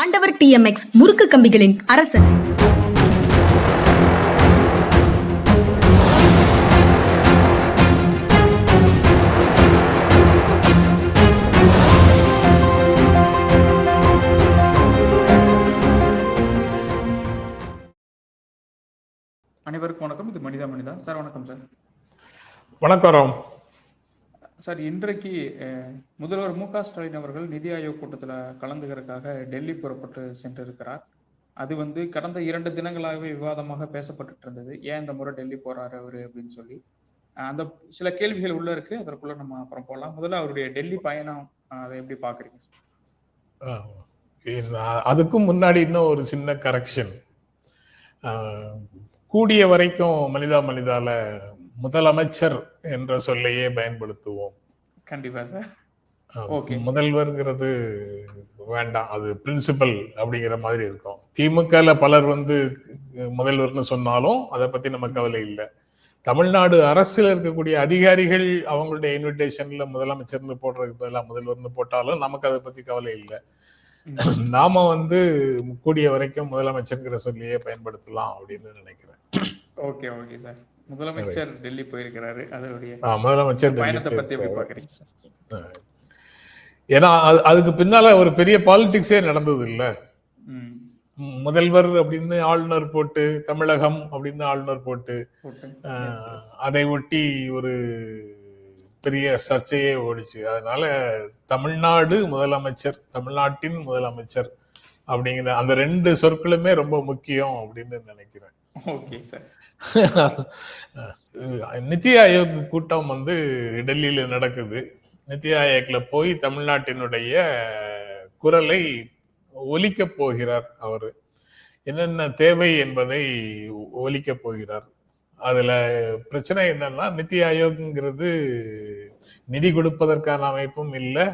ஆண்டவர் டிஎம்எக்ஸ் முறுக்கு கம்பிகளின் அரசன். அனைவருக்கும் வணக்கம். இது மனிதா மனிதா. சார் வணக்கம் சார். வணக்கம் ராம். சார் இன்றைக்கு முதல்வர் மு க ஸ்டாலின் அவர்கள் நிதி ஆயோக் கூட்டத்தில் கலந்துக்கிறதுக்காக டெல்லி புறப்பட்டு சென்றிருக்கிறார். அது வந்து கடந்த இரண்டு தினங்களாகவே விவாதமாக பேசப்பட்டுட்டு இருந்தது. ஏன் இந்த முறை டெல்லி போறாரு அவரு அப்படின்னு சொல்லி. அந்த சில கேள்விகள் உள்ள இருக்கு. அதற்குள்ள நம்ம அப்புறம் போகலாம் முதல்ல அவருடைய டெல்லி பயணம் அதை எப்படி பாக்குறீங்க சார்? அதுக்கும் முன்னாடி இன்னும் ஒரு சின்ன கரெக்ஷன் கூடிய வரைக்கும் மனிதா மனிதால முதலமைச்சர் என்ற சொல்லையே பயன்படுத்துவோம். கண்டிப்பா சார். முதல்வர்ங்கிறது வேண்டாம். அது பிரின்சிபல் அப்படிங்கிற மாதிரி இருக்கும். திமுகல பலர் வந்து முதல்வர்னு சொன்னாலும் அதை பத்தி நம்ம கவலை இல்லை. தமிழ்நாடு அரசுல இருக்கக்கூடிய அதிகாரிகள் அவங்களுடைய இன்விடேஷன்ல முதலமைச்சர்னு போடுறதுக்கு பதிலாக முதல்வர்னு போட்டாலும் நமக்கு அதை பத்தி கவலை இல்லை. நாம வந்து கூடிய வரைக்கும் முதலமைச்சர்ங்கிற சொல்லியே பயன்படுத்தலாம் அப்படின்னு நினைக்கிறேன். Okay okay sir. முதலமைச்சர் டெல்லி போயிருக்கிறாரு அதனுடைய முதலமைச்சர் பயணத்தை பத்தி எப்படி. பாக்குறீங்க ஏன்னா அது- அதுக்கு பின்னால ஒரு பெரிய பாலிடிக்ஸே நடந்தது இல்ல முதல்வர் அப்படின்னு ஆளுநர் போட்டு தமிழகம் அப்படின்னு ஆளுநர் போட்டு அதை ஒட்டி ஒரு பெரிய சர்ச்சையே ஓடிச்சு. அதனால தமிழ்நாடு முதலமைச்சர் தமிழ்நாட்டின் முதலமைச்சர் அப்படிங்கிற அந்த ரெண்டு சொற்களுமே ரொம்ப முக்கியம் அப்படின்னு நினைக்கிறேன். நித்தி ஆயோக் கூட்டம் வந்து டெல்லியில நடக்குது. நித்தி ஆயோக்ல போய் தமிழ்நாட்டினுடைய குரலை ஒலிக்க போகிறார் அவர். என்னென்ன தேவை என்பதை ஒலிக்க போகிறார். அதுல பிரச்சனை என்னன்னா நித்தி ஆயோக்ங்கிறது நிதி கொடுப்பதற்கான அமைப்பும் இல்லை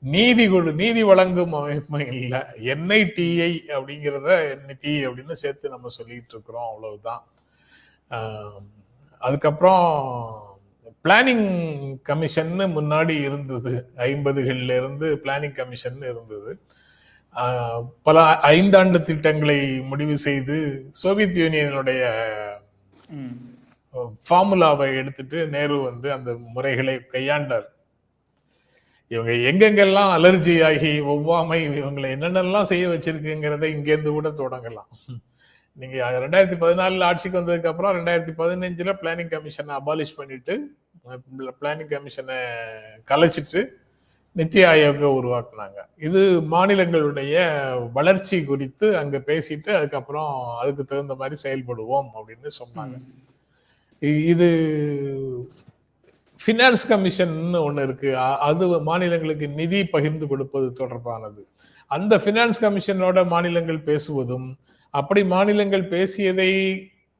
நீதி கொடு நீதி வழங்கும் அமைப்பும் இல்லை. என்ஐடிஐ அப்படிங்கிறத நிதி அப்படின்னு சேர்த்து நம்ம சொல்லிட்டு இருக்கிறோம். அவ்வளவுதான். அதுக்கப்புறம் பிளானிங் கமிஷன்னு முன்னாடி இருந்தது. ஐம்பதுகள்ல இருந்து பிளானிங் கமிஷன் இருந்தது. பல ஐந்தாண்டு திட்டங்களை முடிவு செய்து சோவியத் யூனியனுடைய ஃபார்முலாவை எடுத்துட்டு நேரு வந்து அந்த முறைகளை கையாண்டார். இவங்க எங்கெங்கெல்லாம் அலர்ஜி ஆகி ஒவ்வாமை இவங்களை என்னென்னலாம் செய்ய வச்சிருக்குங்கிறத இங்கேருந்து கூட தொடங்கலாம். நீங்க ரெண்டாயிரத்தி பதினாலுல ஆட்சிக்கு வந்ததுக்கு அப்புறம் ரெண்டாயிரத்தி பதினஞ்சுல பிளானிங் கமிஷனை அபாலிஷ் பண்ணிட்டு பிளானிங் கமிஷனை கலைச்சிட்டு நித்தி ஆயோக உருவாக்குனாங்க. இது மாநிலங்களுடைய வளர்ச்சி குறித்து அங்க பேசிட்டு அதுக்கப்புறம் அதுக்கு தகுந்த மாதிரி செயல்படுவோம் அப்படின்னு சொன்னாங்க. இது ஃபினான்ஸ் கமிஷன்னு ஒன்று இருக்கு. அது மாநிலங்களுக்கு நிதி பகிர்ந்து கொடுப்பது தொடர்பானது. அந்த ஃபினான்ஸ் கமிஷனோட மாநிலங்கள் பேசுவதும் அப்படி மாநிலங்கள் பேசியதை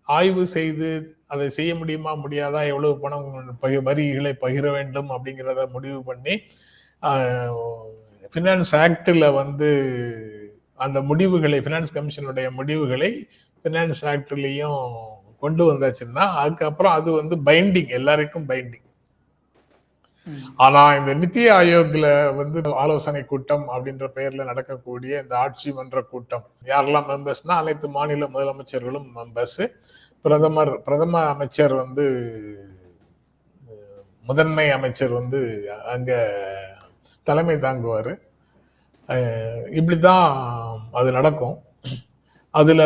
ஆய்வு செய்து அதை செய்ய முடியுமா முடியாதா எவ்வளவு பணம் பகி வரிகளை பகிர வேண்டும் அப்படிங்கிறத முடிவு பண்ணி ஃபினான்ஸ் ஆக்டில் வந்து அந்த முடிவுகளை ஃபினான்ஸ் கமிஷனுடைய முடிவுகளை ஃபினான்ஸ் ஆக்ட்லேயும் கொண்டு வந்தாச்சுன்னா அதுக்கப்புறம் அது வந்து பைண்டிங் எல்லாருக்கும் பைண்டிங் ஆனா இந்த நித்தி ஆயோக்ல வந்து ஆலோசனை கூட்டம் அப்படின்ற பெயர்ல நடக்கக்கூடிய இந்த ஆட்சி மன்ற கூட்டம் யாரெல்லாம் மெம்பர்ஸ்னா அனைத்து மாநில முதலமைச்சர்களும் மெம்பர்ஸ் பிரதமர் பிரதம அமைச்சர் வந்து முதன்மை அமைச்சர் வந்து அங்க தலைமை தாங்குவார். இப்படி இப்படிதான் அது நடக்கும். அதுல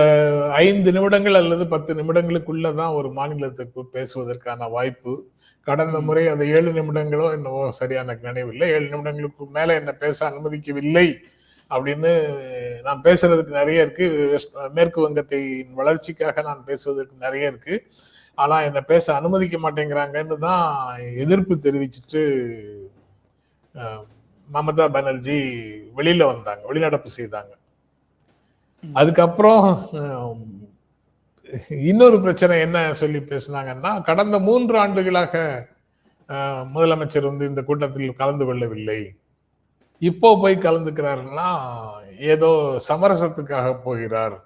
ஐந்து நிமிடங்கள் அல்லது பத்து நிமிடங்களுக்குள்ள தான் ஒரு மாநிலத்துக்கு பேசுவதற்கான வாய்ப்பு கடந்த. முறை அது ஏழு நிமிடங்களோ என்னவோ சரியான நினைவில்லை ஏழு நிமிடங்களுக்கு மேல என்ன பேச அனுமதிக்கவில்லை அப்படின்னு நான் பேசுறதுக்கு நிறைய இருக்கு மேற்கு வங்கத்தின் வளர்ச்சிக்காக நான் பேசுவதற்கு நிறைய இருக்கு ஆனா என்ன பேச அனுமதிக்க மாட்டேங்கிறாங்கன்னு தான் எதிர்ப்பு தெரிவிச்சுட்டு மமதா பானர்ஜி வெளியில வந்தாங்க வெளிநடப்பு செய்தாங்க. அதுக்கப்புறம் இன்னொரு பிரச்சனை என்ன சொல்லி பேசுனாங்கன்னா கடந்த மூன்று ஆண்டுகளாக முதலமைச்சர் வந்து இந்த கூட்டத்தில் கலந்து கொள்ளவில்லை. இப்போ போய் கலந்துக்கிறாருன்னா ஏதோ சமரசத்துக்காக போகிறார்.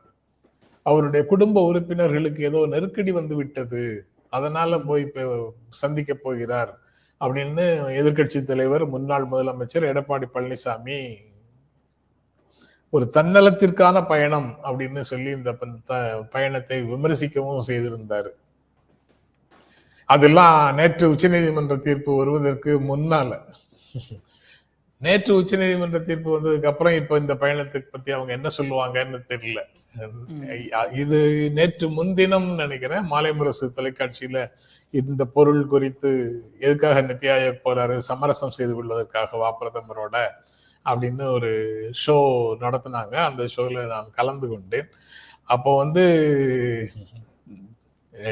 அவருடைய குடும்ப உறுப்பினர்களுக்கு ஏதோ நெருக்கடி வந்து விட்டது. அதனால போய் சந்திக்க போகிறார் அப்படின்னு எதிர்க்கட்சி தலைவர் முன்னாள் முதலமைச்சர் எடப்பாடி பழனிசாமி ஒரு தன்னலத்திற்கான பயணம் அப்படின்னு சொல்லி இந்த பயணத்தை விமர்சிக்கவும் செய்திருந்தார். அதெல்லாம் நேற்று உச்சநீதிமன்ற தீர்ப்பு வருவதற்கு முன்னால. நேற்று உச்ச நீதிமன்ற தீர்ப்பு வந்ததுக்கு அப்புறம் இப்ப இந்த பயணத்தை பத்தி அவங்க என்ன சொல்லுவாங்கன்னு தெரியல. இது நேற்று முன்தினம் நினைக்கிறேன் மாலை முரசு தொலைக்காட்சியில இந்த பொருள் குறித்து எதுக்காக நித்தி ஆயோக் போறாரு சமரசம் செய்து கொள்வதற்காகவா பிரதமரோட அப்படின்னு ஒரு ஷோ நடத்தினாங்க. அந்த ஷோல நான் கலந்து கொண்டேன். அப்போ வந்து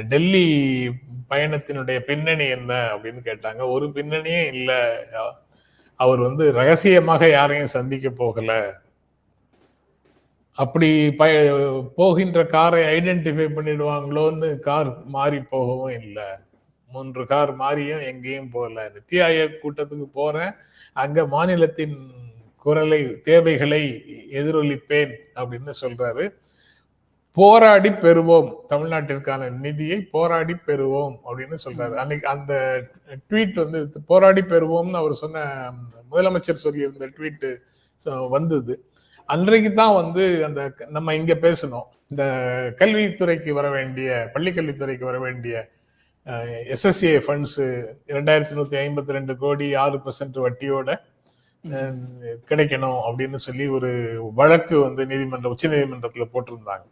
டெல்லி பயணத்தினுடைய பின்னணி என்ன அப்படின்னு கேட்டாங்க. ஒரு பின்னணியே இல்லை. அவர் வந்து ரகசியமாக யாரையும் சந்திக்க போகல. அப்படி ப போகின்ற காரை ஐடென்டிஃபை பண்ணிடுவாங்களோன்னு கார் மாறி போகவும் இல்லை. மூன்று கார் மாறியும் எங்கேயும் போகல. நித்தி ஆயோக் கூட்டத்துக்கு போறேன். அங்க மாநிலத்தின் குரலை தேவைகளை எதிரொலிப்பேன் அப்படின்னு சொல்றாரு. போராடி பெறுவோம். தமிழ்நாட்டிற்கான நிதியை போராடி பெறுவோம் அப்படின்னு சொல்றாரு. அன்னைக்கு அந்த ட்வீட் வந்து போராடி பெறுவோம்னு அவர் சொன்ன முதலமைச்சர் சொல்லியிருந்த ட்வீட்டு வந்தது. அன்றைக்கு தான் வந்து அந்த நம்ம இங்க பேசணும். இந்த கல்வித்துறைக்கு வர வேண்டிய பள்ளிக்கல்வித்துறைக்கு வர வேண்டிய எஸ்எஸ்ஏ ஃபண்ட்ஸு இரண்டாயிரத்தி நூற்றி ஐம்பத்தி ரெண்டு கோடி ஆறு பர்சன்ட் வட்டியோட கிடைக்கணும் அப்படின்னு சொல்லி ஒரு வழக்கு வந்து நீதிமன்ற உச்ச நீதிமன்றத்துல போட்டிருந்தாங்க.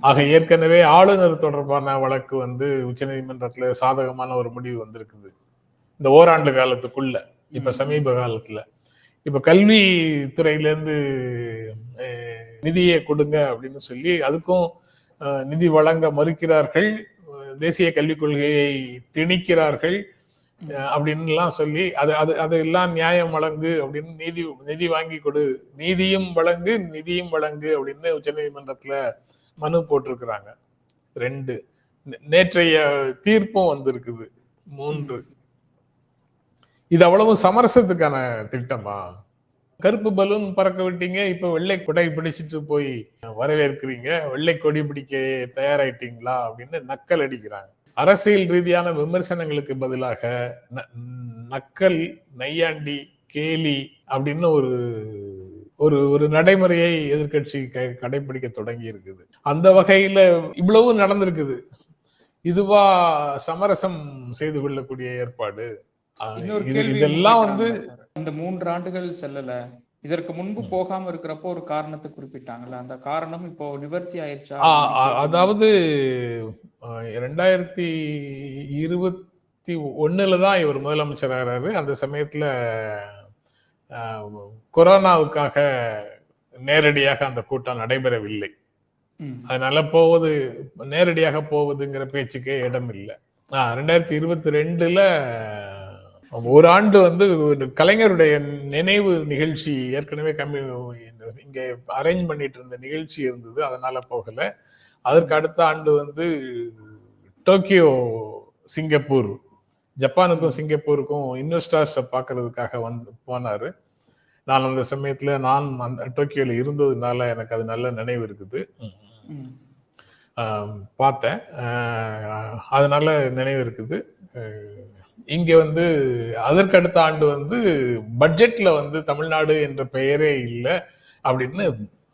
ஆக ஏற்கனவே ஆளுநர் தொடர்பான வழக்கு வந்து உச்சநீதிமன்றத்துல சாதகமான ஒரு முடிவு வந்திருக்குது. இந்த ஓராண்டு காலத்துக்குள்ள இப்ப சமீப காலத்துல. இப்ப கல்வி துறையில இருந்து நிதியை கொடுங்க அப்படின்னு சொல்லி அதுக்கும் நிதி வழங்க மறுக்கிறார்கள். தேசிய கல்விக் கொள்கையை திணிக்கிறார்கள். அப்படின்லாம் சொல்லி அது அது அதெல்லாம் நியாயம் வழங்கு அப்படின்னு நீதி நிதி வாங்கி கொடு. நீதியும் வழங்கு நிதியும் வழங்கு அப்படின்னு உச்சநீதிமன்றத்துல மனு போட்டிருக்கிறாங்க. ரெண்டு. நேற்றைய தீர்ப்பும் வந்திருக்குது. மூன்று. இது அவ்வளவு சமரசத்துக்கான திட்டமா? கருப்பு பலூன் பறக்க விட்டீங்க இப்ப வெள்ளை கொடை பிடிச்சிட்டு போய் வரவேற்கிறீங்க வெள்ளை கொடி பிடிக்க தயாராயிட்டீங்களா அப்படின்னு நக்கல் அடிக்கிறாங்க. அரசியல் ரீதியான விமர்சனங்களுக்கு பதிலாக நக்கல் நையாண்டி கேலி அப்படின்னு ஒரு ஒரு ஒரு நடைமுறையை எதிர்கட்சி கடைபிடிக்க தொடங்கி இருக்குது. அந்த வகையில இவ்வளவு நடந்திருக்குது. இதுவா சமரசம் செய்து கொள்ளக்கூடிய ஏற்பாடு. இதெல்லாம் வந்து இந்த மூன்று ஆண்டுகள் செல்லல. இதற்கு முன்பு போகாம இருக்கிறப்போ ஒரு காரணத்தை குறிப்பிட்டாங்கல்ல. அந்த காரணம் இப்போ நிவர்த்தி ஆயிடுச்சா அதாவது ரெண்டாயிரத்தி இருபத்தி ஒண்ணுல தான் இவர் முதலமைச்சர் ஆகிறாரு. அந்த சமயத்துல கொரோனாவுக்காக நேரடியாக அந்த கூட்டம் நடைபெறவில்லை. அதனால போவது நேரடியாக போவதுங்கிற பேச்சுக்கே இடம் இல்லை ரெண்டாயிரத்தி இருபத்தி ரெண்டுல ஒரு ஆண்டு வந்து கலைஞருடைய நினைவு நிகழ்ச்சி ஏற்கனவே கம்மி இங்க அரேஞ்ச் பண்ணிட்டு இருந்த நிகழ்ச்சி இருந்தது அதனால போகல. அதற்கு அடுத்த ஆண்டு வந்து டோக்கியோ சிங்கப்பூர் ஜப்பானுக்கும் சிங்கப்பூருக்கும் இன்வெஸ்டர்ஸ் பார்க்கறதுக்காக வந்து போனாரு. நான் அந்த சமயத்துல நான் அந்த டோக்கியோல இருந்ததுனால எனக்கு அது நல்ல நினைவு இருக்குது. பார்த்தேன். அதனால நினைவு இருக்குது. இங்க வந்து அதற்கு அடுத்த ஆண்டு வந்து பட்ஜெட்ல வந்து தமிழ்நாடு என்ற பெயரே இல்லை அப்படின்னு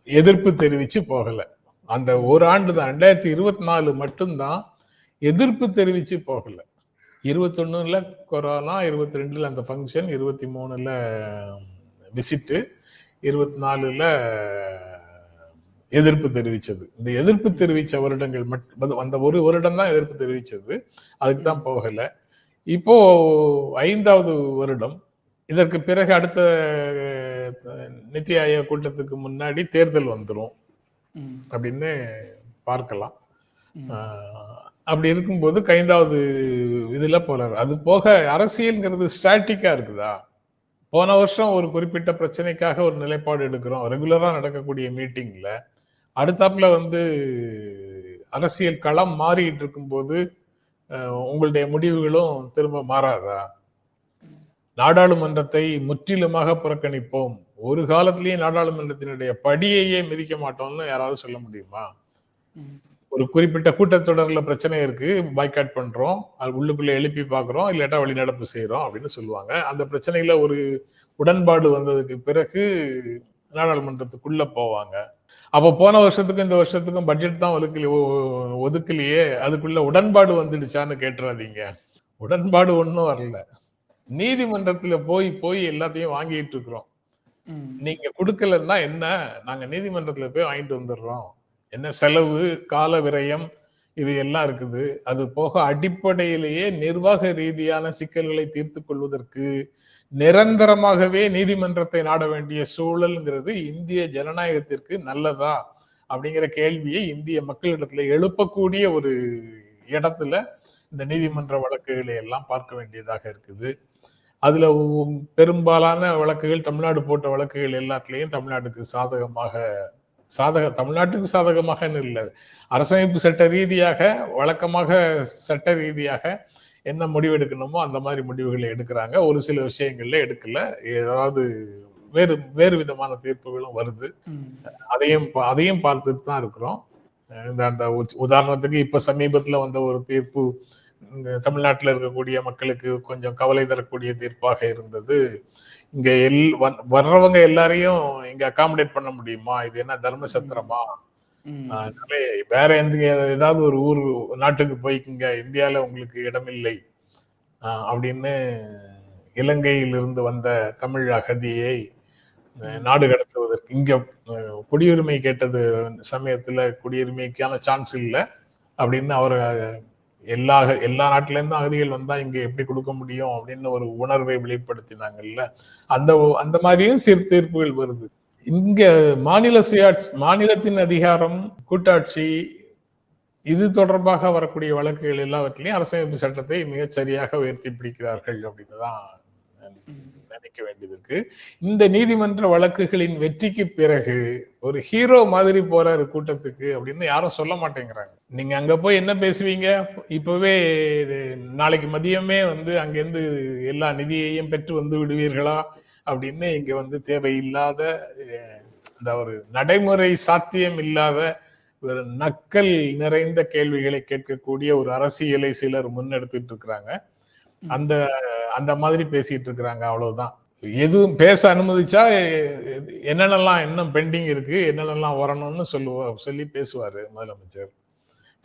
எதிர்ப்பு தெரிவிச்சு போகல. அந்த ஒரு ஆண்டு தான் ரெண்டாயிரத்தி இருபத்தி நாலு மட்டும்தான் எதிர்ப்பு தெரிவிச்சு போகல. இருபத்தொன்னுல கொரோனா இருபத்தி ரெண்டுல அந்த ஃபங்க்ஷன் இருபத்தி மூணுல விசிட்டு இருபத்தி நாலுல எதிர்ப்பு தெரிவித்தது இந்த எதிர்ப்பு தெரிவித்த வருடங்கள் மட் அந்த ஒரு வருடம் தான் எதிர்ப்பு தெரிவித்தது அதுக்கு தான் போகலை. இப்போ ஐந்தாவது வருடம். இதற்கு பிறகு அடுத்த நித்தி ஆயோக் கூட்டத்துக்கு முன்னாடி தேர்தல் வந்துடும் அப்படின்னு பார்க்கலாம். அப்படி இருக்கும்போது ஐந்தாவது இதுல போறாரு. அது போக அரசியல்ங்கிறது ஸ்டாட்டிக்கா இருக்குதா? போன வருஷம் ஒரு குறிப்பிட்ட பிரச்சனைக்காக ஒரு நிலைப்பாடு எடுக்கிறோம். ரெகுலரா நடக்கக்கூடிய மீட்டிங்ல. அடுத்தாப்புல வந்து அரசியல் களம் மாறிட்டு இருக்கும்போது உங்களுடைய முடிவுகளும் திரும்ப மாறாதா? நாடாளுமன்றத்தை முற்றிலுமாக புறக்கணிப்போம். ஒரு காலத்திலேயே நாடாளுமன்றத்தினுடைய படியையே மிதிக்க மாட்டோம்னு யாராவது சொல்ல முடியுமா? ஒரு குறிப்பிட்ட கூட்டத்தொடர்ல பிரச்சனை இருக்கு பாய்காட் பண்றோம் அது உள்ளுக்குள்ள எழுப்பி பாக்குறோம் இல்லாட்டா வெளிநடப்பு செய்யறோம் அப்படின்னு சொல்லுவாங்க. அந்த பிரச்சனையில ஒரு உடன்பாடு வந்ததுக்கு பிறகு நாடாளுமன்றத்துக்குள்ள போவாங்க. அப்ப போன வருஷத்துக்கும் இந்த வருஷத்துக்கும் பட்ஜெட் தான் ஒதுக்கல ஒதுக்கலையே. அதுக்குள்ள உடன்பாடு வந்துடுச்சான்னு கேட்டுறாதீங்க. உடன்பாடு ஒன்றும் வரல. நீதிமன்றத்துல போய் போய் எல்லாத்தையும் வாங்கிட்டு இருக்கிறோம். நீங்க கொடுக்கலன்னா என்ன? நாங்க நீதிமன்றத்துல போய் வாங்கிட்டு வந்துடுறோம். என்ன செலவு கால விரயம் இது எல்லாம் இருக்குது. அது போக அடிப்படையிலேயே நிர்வாக ரீதியான சிக்கல்களை தீர்த்து கொள்வதற்கு நிரந்தரமாகவே நீதிமன்றத்தை நாட வேண்டிய சூழல்ங்கிறது இந்திய ஜனநாயகத்திற்கு நல்லதா அப்படிங்கிற கேள்வியை இந்திய மக்களிடத்துல எழுப்பக்கூடிய ஒரு இடத்துல இந்த நீதிமன்ற வழக்குகளை எல்லாம் பார்க்க வேண்டியதாக இருக்குது. அதுல பெரும்பாலான வழக்குகள் தமிழ்நாடு போட்ட வழக்குகள் எல்லாத்துலேயும் தமிழ்நாட்டுக்கு சாதகமாக சாதக தமிழ்நாட்டுக்கு சாதகமாகன்னு இல்லை. அரசமைப்பு சட்ட ரீதியாக வழக்கமாக சட்ட ரீதியாக என்ன முடிவு எடுக்கணுமோ அந்த மாதிரி முடிவுகளை எடுக்கிறாங்க. ஒரு சில விஷயங்கள்ல எடுக்கல. ஏதாவது வேறு வேறு விதமான தீர்ப்புகளும் வருது. அதையும் பா- அதையும் பார்த்துட்டு தான் இருக்கிறோம். இந்த அந்த உதாரணத்துக்கு இப்ப சமீபத்துல வந்த ஒரு தீர்ப்பு இந்த தமிழ்நாட்டில் இருக்கக்கூடிய மக்களுக்கு கொஞ்சம் கவலை தரக்கூடிய தீர்ப்பாக இருந்தது. இங்க எல் வந்- வர்றவங்க எல்லாரையும் இங்க அகாமடேட் பண்ண முடியுமா? இது என்ன தர்ம சத்திரமா வேற எந்த ஏதாவது ஒரு ஊர் நாட்டுக்கு போய்க்குங்க இந்தியால உங்களுக்கு இடமில்லை. அப்படின்னு இலங்கையில் இருந்து வந்த தமிழ் அகதியை நாடு கடத்துவதற்கு இங்க குடியுரிமை கேட்டது சமயத்துல குடியுரிமைக்கான சான்ஸ் இல்லை அப்படின்னு அவர் எல்லா எல்லா நாட்டில இருந்தும் அகதிகள் வந்தா இங்க எப்படி கொடுக்க முடியும் அப்படின்னு ஒரு உணர்வை வெளிப்படுத்தினாங்கல்ல. அந்த அந்த மாதிரியும் சீர்தீர்ப்புகள் வருது. இங்க மாநில சுயாட்சி மாநிலத்தின் அதிகாரம் கூட்டாட்சி இது தொடர்பாக வரக்கூடிய வழக்குகள் எல்லாவற்றிலையும் அரசமைப்பு சட்டத்தை மிகச் சரியாக உயர்த்தி பிடிக்கிறார்கள் அப்படின்னு தான் நினைக்க வேண்டியது இருக்கு. இந்த நீதிமன்ற வழக்குகளின் வெற்றிக்கு பிறகு ஒரு ஹீரோ மாதிரி போறாரு கூட்டத்துக்கு அப்படின்னு யாரும் சொல்ல மாட்டேங்கிறாங்க. நீங்க அங்க போய் என்ன பேசுவீங்க? இப்பவே நாளைக்கு மதியமே வந்து அங்கிருந்து எல்லா நிதியையும் பெற்று வந்து விடுவீர்களா? அப்படின்னு இங்க வந்து தேவையில்லாத இந்த ஒரு நடைமுறை சாத்தியம் இல்லாத ஒரு நக்கல் நிறைந்த கேள்விகளை கேட்கக்கூடிய ஒரு அரசியலை சிலர் முன்னெடுத்துட்டு இருக்கிறாங்க. அந்த அந்த மாதிரி பேசிட்டு இருக்கிறாங்க அவ்வளவுதான். எதுவும் பேச அனுமதிச்சா என்னென்னலாம் இன்னும் பெண்டிங் இருக்கு என்னென்னலாம் வரணும்னு சொல்லுவா சொல்லி பேசுவாரு முதலமைச்சர்.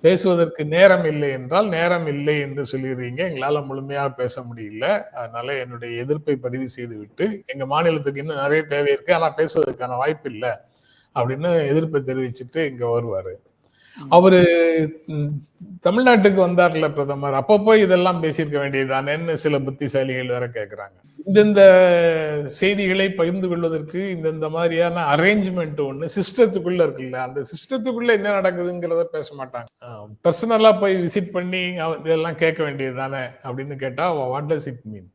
பேசுவதற்கு நேரம் இல்லை என்றால் நேரம் இல்லை என்று சொல்லிடுறீங்க. எங்களால முழுமையாக பேச முடியல. அதனால என்னுடைய எதிர்ப்பை பதிவு செய்து விட்டு எங்க மாநிலத்துக்கு இன்னும் நிறைய தேவை இருக்கு. ஆனா பேசுவதற்கான வாய்ப்பு இல்லை. அப்படின்னு எதிர்ப்பை தெரிவிச்சுட்டு இங்க வருவாரு. அவரு தமிழ்நாட்டுக்கு வந்தார்ல பிரதமர். அப்பப்போ இதெல்லாம் பேசியிருக்க வேண்டியதுதானேன்னு சில புத்திசாலிகள் வேற கேட்கிறாங்க இந்தந்த செய்திகளை பகிர்ந்து கொள்வதற்கு இந்தந்த மாதிரியான அரேஞ்ச்மெண்ட் ஒண்ணு சிஸ்டத்துக்குள்ள இருக்குல்ல அந்த சிஸ்டத்துக்குள்ள என்ன நடக்குதுங்கிறத பேச மாட்டாங்க. பர்சனலா போய் விசிட் பண்ணி இதெல்லாம் கேட்க வேண்டியது தானே அப்படின்னு கேட்டா வாட் டஸ் இட் மீன்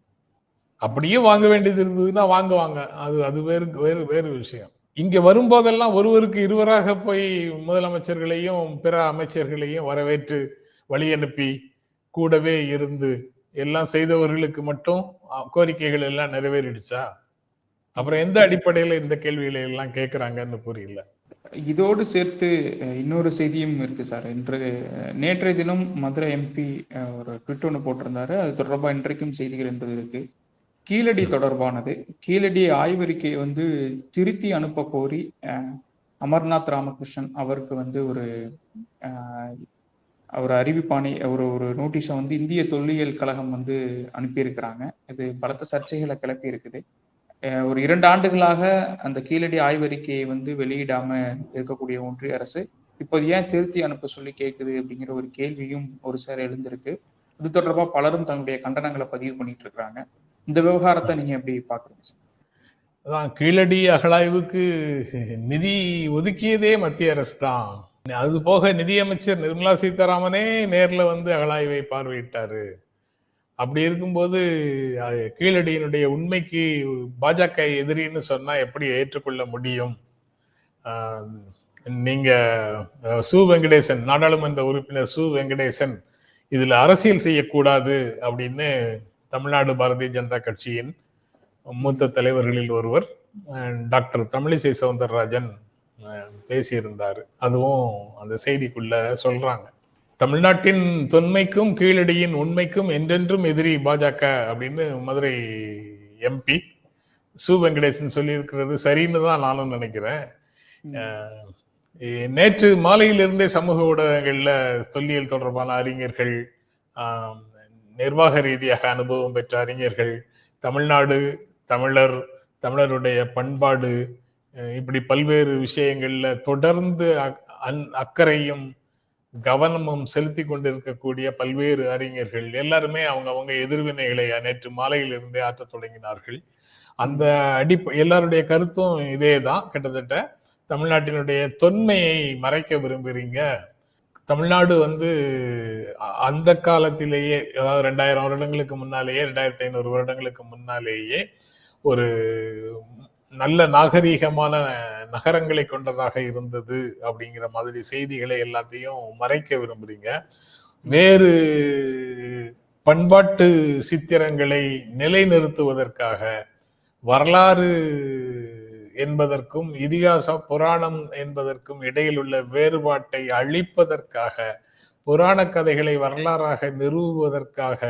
அப்படியும் வாங்க வேண்டியது இருந்ததுன்னா வாங்குவாங்க. அது அது வேறு வேறு வேறு விஷயம். இங்க வரும்போதெல்லாம் ஒருவருக்கு இருவராக போய் முதலமைச்சர்களையும் பிற அமைச்சர்களையும் வரவேற்று வழி அனுப்பி கூடவே இருந்து எல்லாம் செய்தவர்களுக்கு மட்டும் கோரிக்கைகள் எல்லாம் நிறைவேறிடுச்சா? அப்புறம் எந்த அடிப்படையில இந்த கேள்விகளை எல்லாம் கேட்கிறாங்கன்னு புரியல. இதோடு சேர்த்து இன்னொரு செய்தியும் இருக்கு சார். இன்று நேற்றைய தினம் மதுரை எம்பி ஒரு ட்விட் ஒன்று போட்டிருந்தாரு. அது தொடர்பாக இன்றைக்கும் செய்திகள் என்பது இருக்கு. கீழடி தொடர்பானது. கீழடி ஆய்வறிக்கையை வந்து திருத்தி அனுப்ப கோரி அமர்நாத் ராமகிருஷ்ணன் அவருக்கு வந்து ஒரு அஹ், ஒரு அறிவிப்பாணை ஒரு ஒரு நோட்டீஸை வந்து இந்திய தொல்லியல் கழகம் வந்து அனுப்பியிருக்கிறாங்க. இது பலத்த சர்ச்சைகளை கிளப்பி இருக்குது. அஹ் ஒரு இரண்டு ஆண்டுகளாக அந்த கீழடி ஆய்வறிக்கையை வந்து வெளியிடாம இருக்கக்கூடிய ஒன்றிய அரசு இப்போது ஏன் திருத்தி அனுப்ப சொல்லி கேட்குது அப்படிங்கிற ஒரு கேள்வியும் ஒரு சேர எழுந்திருக்கு. இது தொடர்பா பலரும் தங்களுடைய கண்டனங்களை பதிவு பண்ணிட்டு இருக்காங்க இந்த விவகாரத்தை நீங்க எப்படி பாக்குறீங்க அதான் கீழடி அகழாய்வுக்கு நிதி ஒதுக்கியதே மத்திய அரசு தான். அது போக நிதியமைச்சர் நிர்மலா சீதாராமனே நேர்ல வந்து அகழாய்வை பார்வையிட்டாரு. அப்படி இருக்கும்போது அது கீழடியினுடைய உண்மைக்கு பாஜக எதிரின்னு சொன்னா எப்படி ஏற்றுக்கொள்ள முடியும்? நீங்க சு வெங்கடேசன் நாடாளுமன்ற உறுப்பினர் சு வெங்கடேசன் இதுல அரசியல் செய்யக்கூடாது அப்படின்னு தமிழ்நாடு பாரதிய ஜனதா கட்சியின் மூத்த தலைவர்களில் ஒருவர் டாக்டர் தமிழிசை சவுந்தரராஜன் பேசியிருந்தாரு. அதுவும் அந்த செய்திக்குள்ள சொல்றாங்க. தமிழ்நாட்டின் தொன்மைக்கும் கீழடியின் உண்மைக்கும் என்றென்றும் எதிரி பாஜக அப்படின்னு மதுரை எம்பி சு வெங்கடேசன் சொல்லியிருக்கிறது சரின்னு தான் நானும் நினைக்கிறேன். நேற்று மாலையிலிருந்தே சமூக ஊடகங்கள்ல தொல்லியல் தொடர்பான அறிஞர்கள் நிர்வாக ரீதியாக அனுபவம் பெற்ற அறிஞர்கள் தமிழ்நாடு தமிழர் தமிழருடைய பண்பாடு இப்படி பல்வேறு விஷயங்கள்ல தொடர்ந்து அக்- அக்கறையும் கவனமும் செலுத்தி கொண்டிருக்கக்கூடிய பல்வேறு அறிஞர்கள் எல்லாருமே அவங்க அவங்க எதிர்வினைகளை நேற்று மாலையிலிருந்தே ஆற்றத் தொடங்கினார்கள். அந்த அடிப்ப எல்லாருடைய கருத்தும் இதே தான் கிட்டத்தட்ட தமிழ்நாட்டினுடைய தொன்மையை மறைக்க விரும்புகிறீங்க தமிழ்நாடு வந்து அ- அந்த காலத்திலேயே அதாவது ரெண்டாயிரம் வருடங்களுக்கு முன்னாலேயே ரெண்டாயிரத்தி ஐநூறு வருடங்களுக்கு முன்னாலேயே ஒரு நல்ல நாகரீகமான நகரங்களை கொண்டதாக இருந்தது அப்படிங்கிற மாதிரி செய்திகளை எல்லாத்தையும் மறைக்க விரும்புறீங்க. வேறு பண்பாட்டு சித்திரங்களை நிலைநிறுத்துவதற்காக வரலாறு என்பதற்கும் இதிகாச புராணம் என்பதற்கும் இடையில் உள்ள வேறுபாட்டை அழிப்பதற்காக புராண கதைகளை வரலாறாக நிறுவுவதற்காக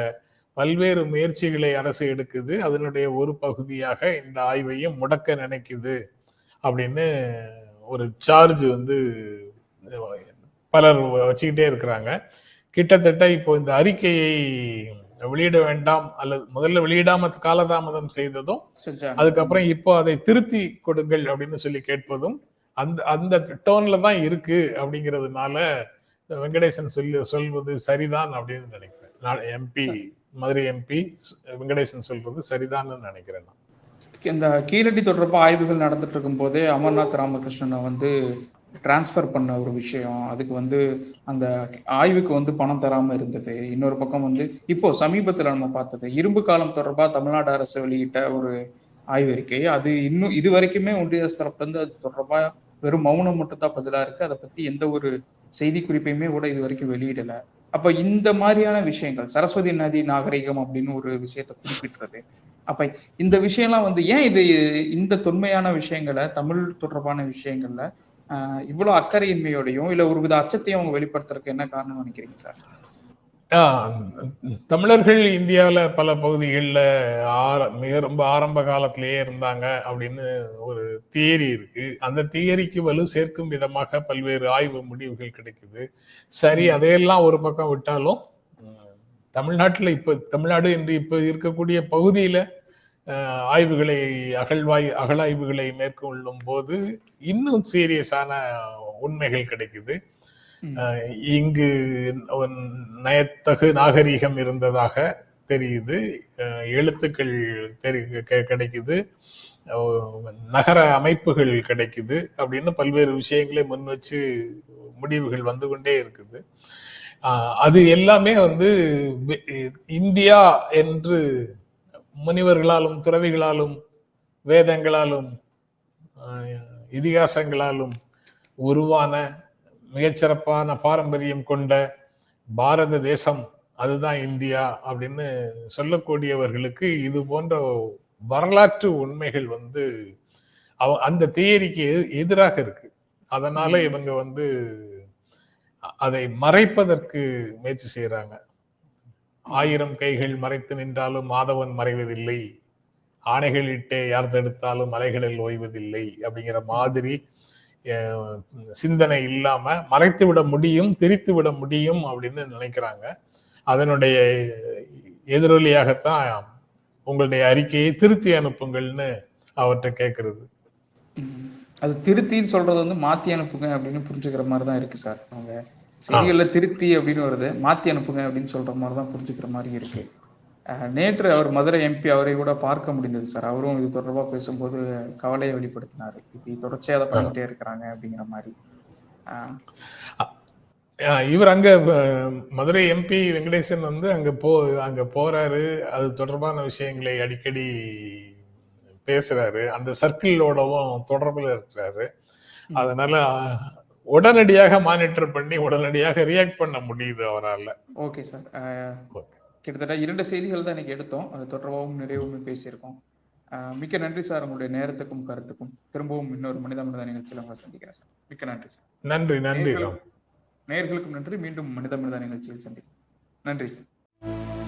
பல்வேறு முயற்சிகளை அரசு எடுக்குது. அதனுடைய ஒரு பகுதியாக இந்த ஆய்வையும் முடக்க நினைக்குது அப்படின்னு ஒரு சார்ஜ் வந்து பலர் வச்சுக்கிட்டே இருக்கிறாங்க. கிட்டத்தட்ட இப்போ இந்த அறிக்கையை வெளியிட வேண்டாம் அல்லது முதல்ல வெளியிடாம காலதாமதம் செய்ததும் அதுக்கப்புறம் இப்போ அதை திருத்தி கொடுங்கள் அப்படின்னு சொல்லி கேட்பதும் அந்த அந்த டோன்ல தான் இருக்கு அப்படிங்கிறதுனால வெங்கடேசன் சொல்லி சொல்வது சரிதான் அப்படின்னு நினைக்கிறேன் எம்பி மதுரை எம்பி வெங்கடேசன் சொல்றது சரிதான்னு நினைக்கிறேன் நான். இந்த கீழடி தொடர்பா ஆய்வுகள் நடந்துட்டு இருக்கும் போதே அமர்நாத் ராமகிருஷ்ணனை வந்து டிரான்ஸ்ஃபர் பண்ண ஒரு விஷயம். அதுக்கு வந்து அந்த ஆய்வுக்கு வந்து பணம் தராம இருந்தது. இன்னொரு பக்கம் வந்து இப்போ சமீபத்துல நம்ம பார்த்தது இரும்பு காலம் தொடர்பா தமிழ்நாடு அரசு வெளியிட்ட ஒரு ஆய்வறிக்கை அது இன்னும் இது வரைக்குமே ஒன்றிய அரசு தரப்புல இருந்து அது தொடர்பா வெறும் மௌனம் மட்டும் தான் பதிலா இருக்கு. அதை பத்தி எந்த ஒரு செய்தி குறிப்பையுமே கூட இது வரைக்கும் வெளியிடல. அப்ப இந்த மாதிரியான விஷயங்கள் சரஸ்வதி நதி நாகரிகம் அப்படின்னு ஒரு விஷயத்த குறிப்பிட்டுறது அப்ப இந்த விஷயம்லாம் வந்து ஏன் இது இந்த தொன்மையான விஷயங்களை தமிழ் தொடர்பான விஷயங்கள்ல இவ்வளவு அக்கறையின்மையோடையும் இல்ல ஒரு வித அச்சத்தையும் அவங்க வெளிப்படுத்துறதுக்கு என்ன காரணம் நினைக்கிறீங்க சார்? தமிழர்கள் இந்தியாவில் பல பகுதிகளில் ஆர மிக ரொம்ப ஆரம்ப காலத்திலேயே இருந்தாங்க அப்படின்னு ஒரு தியரி இருக்கு. அந்த தியரிக்கு வலு சேர்க்கும் விதமாக பல்வேறு ஆய்வு முடிவுகள் கிடைக்குது. சரி அதையெல்லாம் ஒரு பக்கம் விட்டாலும் தமிழ்நாட்டில் இப்போ தமிழ்நாடு என்று இப்போ இருக்கக்கூடிய பகுதியில் ஆய்வுகளை அகழ்வாய் அகழாய்வுகளை மேற்கொள்ளும் போது இன்னும் சீரியஸான உண்மைகள் கிடைக்குது. இங்கு நயத்தகு நாகரிகம் இருந்ததாக தெரியுது. எழுத்துக்கள் தெரி கிடைக்குது. நகர அமைப்புகள் கிடைக்குது அப்படின்னு பல்வேறு விஷயங்களை முன் வச்சு முடிவுகள் வந்து கொண்டே இருக்குது. அது எல்லாமே வந்து இந்தியா என்று முனிவர்களாலும் துறவிகளாலும் வேதங்களாலும் இதிகாசங்களாலும் உருவான மிகச்சிறப்பான பாரம்பரியம் கொண்ட பாரத தேசம் அதுதான் இந்தியா அப்படின்னு சொல்லக்கூடியவர்களுக்கு இது போன்ற வரலாற்று உண்மைகள் வந்து அவ அந்த தியரிக்கு எதிராக இருக்கு அதனால. இவங்க வந்து அதை மறைப்பதற்கு முயற்சி செய்யறாங்க ஆயிரம் கைகள் மறைத்து நின்றாலும் மாதவன் மறைவதில்லை. ஆணைகளிட்டே யார் தடுத்தாலும் மலைகளில் ஓய்வதில்லை அப்படிங்கிற மாதிரி சிந்தனை இல்லாம மறைத்து விட முடியும் திரித்து விட முடியும் அப்படின்னு நினைக்கிறாங்க. அதனுடைய எதிரொலியாகத்தான் உங்களுடைய அறிக்கையை திருத்தி அனுப்புங்கள்னு அவர்கிட்ட கேட்கறது அது திருத்தின்னு சொல்றது வந்து மாத்தி அனுப்புங்க அப்படின்னு புரிஞ்சுக்கிற மாதிரி தான் இருக்கு சார். அவங்க செய்திகள்ல திருத்தி அப்படின்னு வருது. மாத்தி அனுப்புங்க அப்படின்னு சொல்ற மாதிரி தான் புரிஞ்சுக்கிற மாதிரி இருக்கு. நேற்று அவர் மதுரை எம்பி அவரை கூட பார்க்க முடிந்தது சார். அவரும் இது தொடர்பா பேசும்போது கவலையை வெளிப்படுத்தினாரு. இப்படி தொடர்ச்சியா அதை பண்ணிட்டே இருக்கிறாங்க அப்படிங்கிற மாதிரி. இவர் அங்க மதுரை எம்பி வெங்கடேசன் வந்து அங்க போ அங்க போறாரு. அது தொடர்பான விஷயங்களை அடிக்கடி பேசுறாரு. அந்த சர்க்கிளோடவும் தொடர்புல இருக்கிறாரு. அதனால உடனடியாக மானிட்டர் பண்ணி உடனடியாக ரியாக்ட் பண்ண முடியுது அவரால். ஓகே சார் கிட்டத்தட்ட இரண்டு செய்திகள் தான் இன்னைக்கு எடுத்தோம். அது தொடர்பாகவும் நிறைவும் பேசியிருக்கோம். அஹ், மிக்க நன்றி சார் உங்களுடைய நேரத்துக்கும் கருத்துக்கும். திரும்பவும் இன்னொரு மனித மனித நிகழ்ச்சியில் உங்களை சந்திக்கிறேன் சார் மிக்க நன்றி சார் நன்றி நன்றி ராம். நேயர்களுக்கும் நன்றி. மீண்டும் மனித மனித நிகழ்ச்சியில் சந்திப்போம். நன்றி சார்